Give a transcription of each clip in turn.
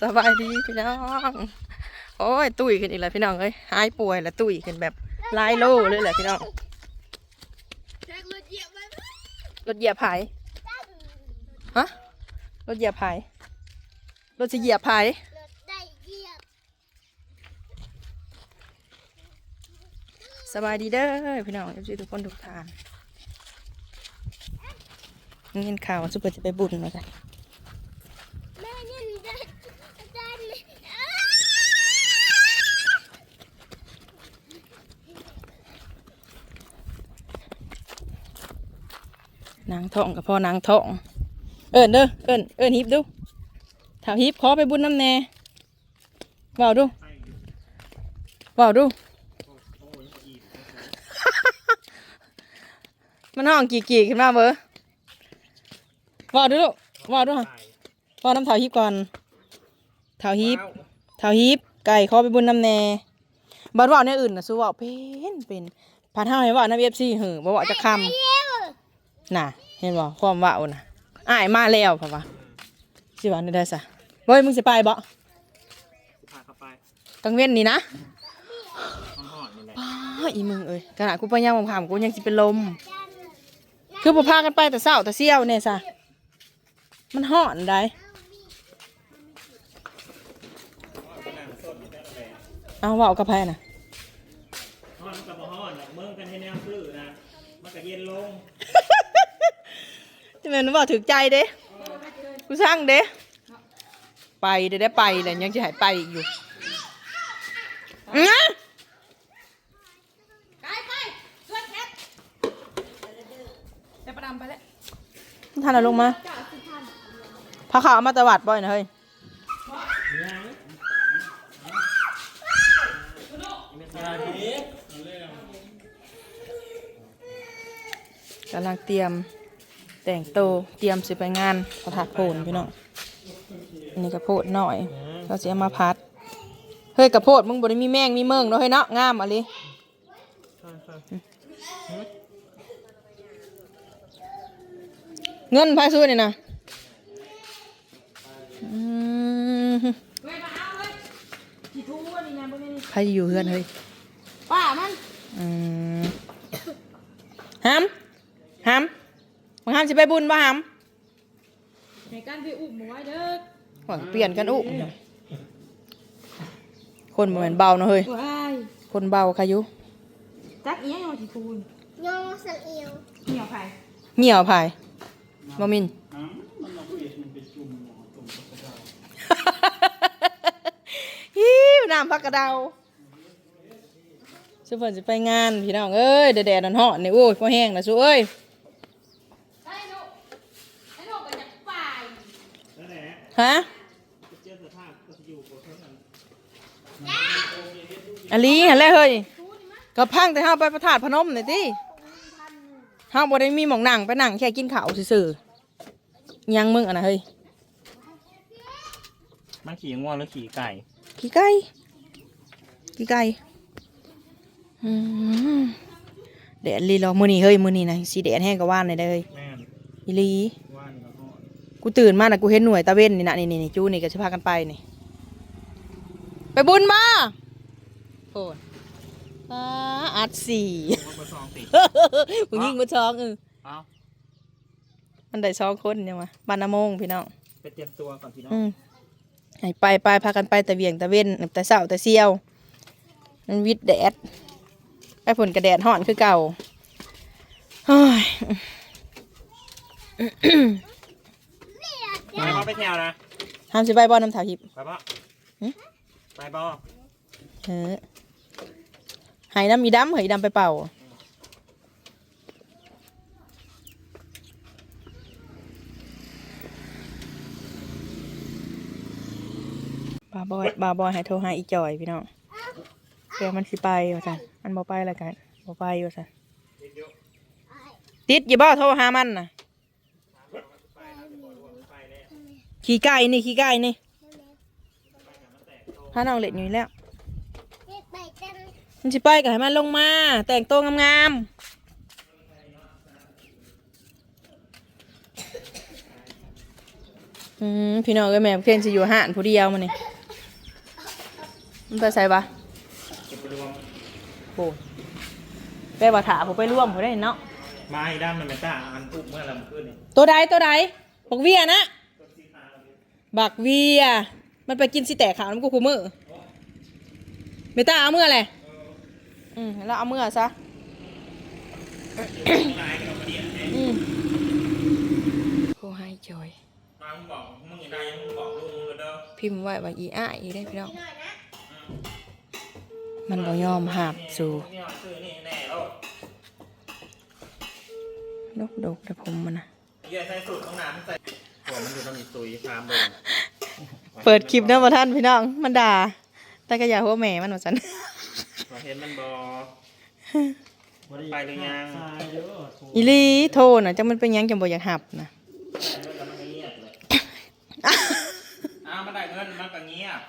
สบายดีพี่น้อง โอ้ยตุ้ยขึ้นอีกแล้วพี่น้องเอ้ยหายป่วยแล้วตุ้ยขึ้นแบบหลายโลเลยแหละพี่น้องรถเหยียบไว้รถเหยียบไผฮะรถเหยียบไผรถจะเหยียบไผรถสบายดีเด้อพี่น้องเอฟซีทุกคนทุกทานเงินข่าวว่าซุเปอร์จะไปบุญมาจ้ะ แม่นี่ได้ได้เลย นางท่องกับพ่อนางท่อง เอิญเด้อเอิญเอิญฮิปดูถาฮิปขอไปบุญน้ำแน่เบาดูเบาดูมันห้องกี่กี่ขึ้นมาเบอร์เบาดูลูกเบาดูค่ะเบาน้ำเถาฮิปก่อนเถาฮิปเถาฮิปไก่ขอไปบุญน้ำแน่บัดเว่าเนี่ยอื่นนะสู้เว่าเป็นเป็นพันห้าให้เว่าน้ำเอฟซีเหือบ่เว่าจะคำน่ะ เห็นบ่ความว่าวน่ะอ้ายมาแล้วพ่อวะสิว่าได้ซะเว้ยมึงสิไปบ่พาเข้าไปกังเว้นนี่นะห้องหอดนี่แหละอ้าอีมึงเอ้ยขนาดกูไปย่างขามกูยังสิเป็นลม คือบ่พากันไปแต่เช้าแต่เสี่ยวเนี่ยซะมันฮ้อนได้เอาเว้ากับไผน่ะห้อนมันกับบ่ห้อนหรอกเมืองกันให้แนวซื้อนะมันก็เย็นลง จะแม่นว่าถึกใจเด้กูสร้างเด้ไปเด้ได้ไปแหละยังจะให้ไปอีกอยู่นะไปประดำไปแล้วท่านเอาลงมาพาขาวมาตวัดบ่อยนะเฮ้ยกำลังเตรียม แต่งโตวเตรียมสิไปงานประทัดโพนพี่น้องอันนี้กระโพดหน่อยเขาจะเอามาพัด เฮ้ยกระโพดมึงบ่ได้มีแมงมีเมืองเนาะเฮ้ยเนาะงามอะลิเงินพายซื้อนี่นะอืมใครอยู่เฮือนเฮ้ยป้ามันอืมฮัมฮัมมึ งฮัมสิไปบุญป่ะฮัมในการไปอุ้มหมูไว้เด้อหวังเปลี่ยนกันอุคนบ่แมันเบาเนาะเฮ้ย ว้ายคนเบาค่ะอยุจักเอี้ยงที่คูณยองสะเอียวเหนียวไผ่เหี่ยวภายบ่มิน ฮิวน้ำพักกระเดาสุเพิ่นสิไปงานพี่น้องเอ้ยแดดๆร้อนๆนี่โอ้ยพอแห้งแล้วสุเอ้ย ไอ้ลูกไอ้ลูกก็จะไป นั่นแหละ ฮะเจอสภาพก็จะอยู่กับเพื่อนอันนี้หันแหละเฮ้ยก็พังแต่เฮาไปพระธาตุพนมหน่อยติเฮาบ่ได้มีหม่องนั่งไปนั่งแค่กินข้าวซื่อๆยังมึงอะนะเฮ้ยมันขี่ง่วงหรือขี่ไก่ ขี้ไก่ ขี้ไก่อืมแดดลีรอมื้อนี้เฮ้ยมื้อนี้นะสิแดดแห้งกว่าว่านเลยเด้อเฮ้ยแม่นอีหลีว่านกับห้อน กูตื่นมาน่ะกูเห็นหน่วยตะเว้นนี่นะนี่นี่นี่จูนี่ก็จะพากันไปนี่ ไปบุญมาโอ้ยอ่าอัดสี่ว่าประซองติดผู้หญิงผู้ชองเออเอามันได้สองคนเนี่ยวะบานนาโมงพี่น้องไปเตรียมตัวก่อนพี่น้องอืมให้ไปไปพากันไปแต่เวียงแต่เว้นแต่เสาแต่เซียวมันวิดแดดไอ้ฝนกระแดดห่อนคือเก่าเฮ้ยไปพ่ อไปแถวนะห้ามสิไปบ่อน้ำถาวหิบไปพ่อหึ ไปบ่เฮ้ยใหายน้ำมีดำเหยดำไปเป่า บาบอยบาบอยให้โทรหาอีจอยพี่น้องเพื่อมันสิไปว่าสันมันบ่ไปแล้วกันบ่ไปว่าสันติดอย่าบ่โทรหามันน่ะ ขี่ไก่นี่ขี่ไก่นี่ถ้าน้องเล็ดอยู่นี่แล้วไปกันมันสิไปก็ให้มันลงมา แต่งตัวงามๆอืมพี่น้องเอ้ยแม่เพื่อนสิอยู่ห้านผู้เดียวมันนี่มันไปใส่ปะจะไปรวมโอ้ไปบ่ถาผมไปร่วมผมได้เนาะมาให้ด้ามมันเป็นตาอันปุ๊บเมื่อลำขึ้นนี่ตัวใดตัวใดบักเวียนะต้นสีขาวนี่ บักเวีย มันไปกินสิแตกขาวน้ำกูคูมือเมตาเอาเมื่อไรอืมแล้วเอาเมื่อซะลายกับเดียเนี่ยอืมโอ้ให้จอยมามึงบอกมึงอย่าได้มึงบอกลูกมึงเด้อพิมพ์ไว้ว่าอีอ้าอีได้พี่น้องมันบ่ยอมหับสู่นี่เอาซื้อนี่แน่แล้วนกดกแต่ผมมันนะเยี่ยใส่สูตรต้องน้ำใส่ วมันอยู่ต้องมีตุยฟาร์มเบิ่งเปิดคลิปนะมาท่านพี่น้อง มันด่า แต่ก็อย่าหัวแม่มันว่าสันเราเห็นมันบอไปหรือยัง อีหลีโทษนะจังมันเป็นหยังจังบ่อยากหับนะ แล้วมันก็เงียบเลยอ้าวมันได้เงินมันก็เงียบ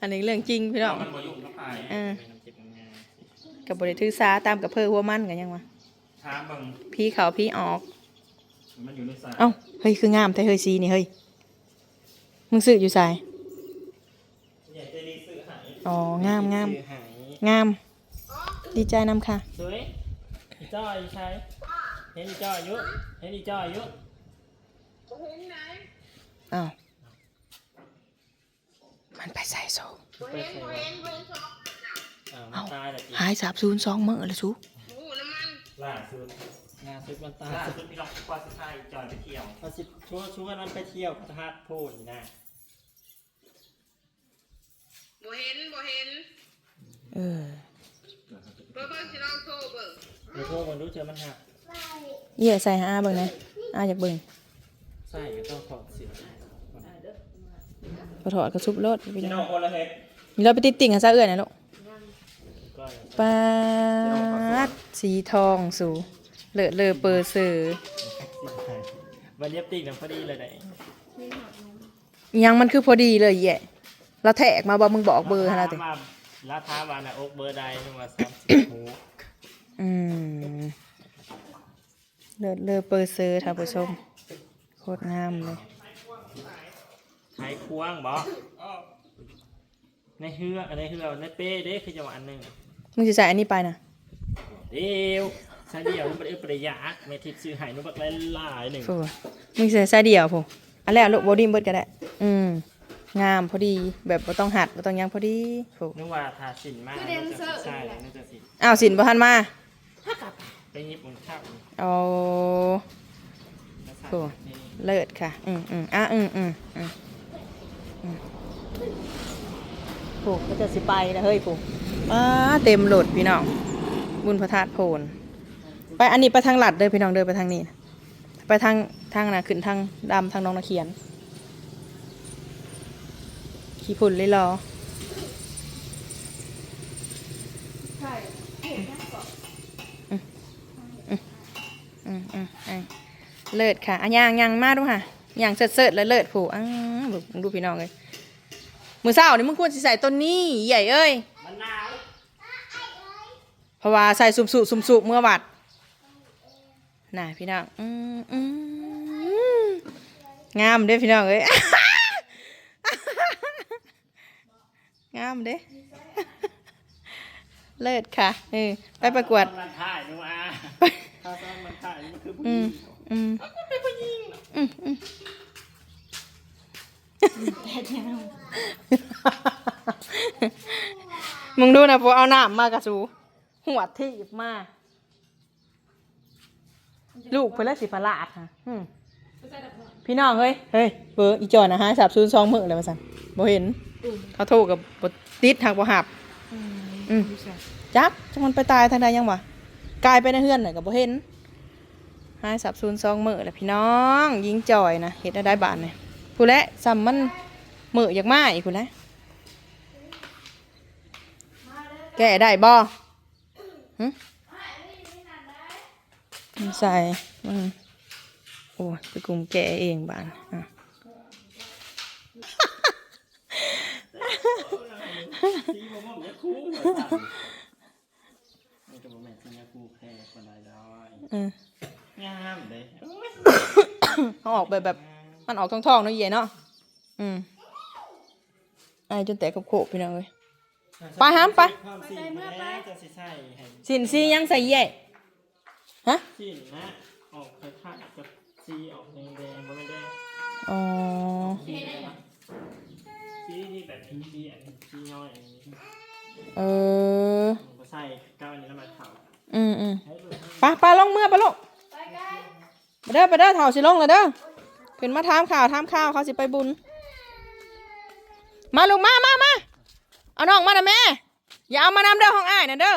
อันนี้เรื่องจริงพี่น้อง มันบ่ยุ่งกับใครเออกับบริถือสาตามกับเพอหัวมันกันยังวะถามเบิ่ง พี่เขาพี่ออก มันอยู่ในสายเอ้าเฮ้ยคืองามแต่เฮ้ยซีนี่เฮ้ยมึงซื้ออยู่ใส่อยากจะรีซื้อใหายอ๋องามงามหายงาม ดีใจนำค่ะ สวยอีจ้อยใช่เห็นอีจ้อยเยอะเห็นอีจ้อยเยอะอ้าวมันไปใส่โซไปใส่อ้าวมันตายแล้วจีหายสาบซูนสองเมื่อเลยสุล่าสุด ล่าสุดมันตายล่าสุดพี่ลองกว่าสุดท้ายจอยไปเที่ยวเอาสิชวนชวนมันไปเที่ยวพระธาตุโพนนะบ่เห็นบ่เห็นเออเบิ่งเบิ่งสิลองโทรเบิ่งเดี๋ยวโทรมันรู้เจอมันหักเยี่ยใส่หาอาเบิ่งนะอาอยากเบิ่งใส่ก็ต้องถอดเสียพอถอดกระซุบรถไปพี่ยังน้องคนละเฮ็ดเราไปติดติ่งกันซะเอื้อยนะลูกก็ปาดสีทองสู เลอะเลอเปอร์เซอร์มาเรียบติ่งกันพอดีเลยได้ยังมันคือพอดีเลยแย่เราแทกมาบอกมึงบอกเบอร์ให้เราติมาลาท้าวานะอกเบอร์ใดนึงว่าสามสิบหูอืมเลอะเลอเปอร์เซอร์ท่านผู้ชมโคตรงามเลยไข่ควงบ่ในเฮือในเฮือในเป้เด้คือจังหวะอันหนึ่งมึงจะใส่อันนี้ไปนะเดียว ใส่เดียวมันเป็นประหยัดไม่ทิพย์ซื้อใหายนุ่บักหลายๆหนึ่งฟูมึงใส่ใส่เดี่ยวพูอันแรกลูกบอดี้เบิร์ดก็ได้ อืม งามพอดี แบบบ่ต้องหัดบ่ต้องหยังพอดีฟูนึกว่าทาสินมากนึกจะใช่นึกจะสิอ้าวสินบ่ทันมา ไปยิบมันข้าวเอาโอ้เลิศค่ะ อืมอืมอะอืมอืมอืมอืมผูกก็จะสิไปแล้วเฮ้ยผูกอ้าเต็มโหลดพี่น้อง บุญพระธาตุโพน ไปอันนี้ไปทางหลัดเด้อพี่น้องเดินไปทางนี้นะไปทางทางน่ะขึ้นทางดำทางน้องนาเขียน ขี่ผุ่นเลยรออืมอืมอืมอืมอืมเลิศค่ะอะย่างย่างมาดูค่ะย่างเสิร์ฟเสิร์ฟแล้วเลิศผูอ้าวมึงดูพี่น้องเลยมือเศร้านี่มึงควรสิใส่ต้นนี้ใหญ่เอ้ยมันหนาวเพราะว่าใส่สุ่มสุสุ่มสุเมื่อวัด น่ะพี่น้องอืมอืมงามเด้อพี่น้องเอ้ยงามเด้เลิศค่ะเออไปประกวดมันถ่ายดูอะถ้าซ้อมมันถ่ายมันคือผู้อืหญิมงอืมอืมอืมมึงดูนะพวกเอาน้ำมากระสูหัวที่มา ลูกเพื่อนละสิประหลาดค่ะอืมพี่น้องเฮ้ยเฮ้ยเบอร์อีจอยนะฮะสับซูนซองมือเลยมาสันบ่เห็น เขาโทรกับบติดหักบ่หับ อืม จักจังมันไปตายทางใดยังวะกลายไปในเฮือนน่ะกับบ่เห็นหายสับซูนซองมือแล้วพี่น้องยิงจอยนะเห็ดได้บานเนี่ยผู้และซ้ำมันมืออยากมาอีกผู้และแก้ได้บ่หึ มันใส่มันโอ้ยไปกลุ่มแกะเองบานอะสีผมว่ามันจะคู่เหมือนกันมันจะบอกแม่สีจะคู่แค่คนละร้อยอืมงามเลยโอ้ยเขาออกแบบแบบ มันออกทองๆเนาะเย่เนาะอืมไอายจนแตกกับโขกพี่น้องเอ้ยไปหามไปความสีแม่จะสิใส่ให้สินซียังใส่เย่ ฮะสีนะออกคล้ายๆกับสีออกแดงๆบ่แม่นแดงอ๋อสีอะไรวะสีที่แบบเป็นสีอันสีน้อยอันนี้เออผมก็ใส่ก้าวอันนี้แล้วมาเผาอืมอืมให้ดูไปไปลงเมื่อไปลูกไปเด้อไปเด้อเถ่าสิลงเลยเด้อขึ้นมาถามข่าวถามข่าวเขาสิไปบุญ มาลูกมามามาเอาน้องมานะแม่อย่าเอามานำเด้อห้องอ้ายนะเด้อ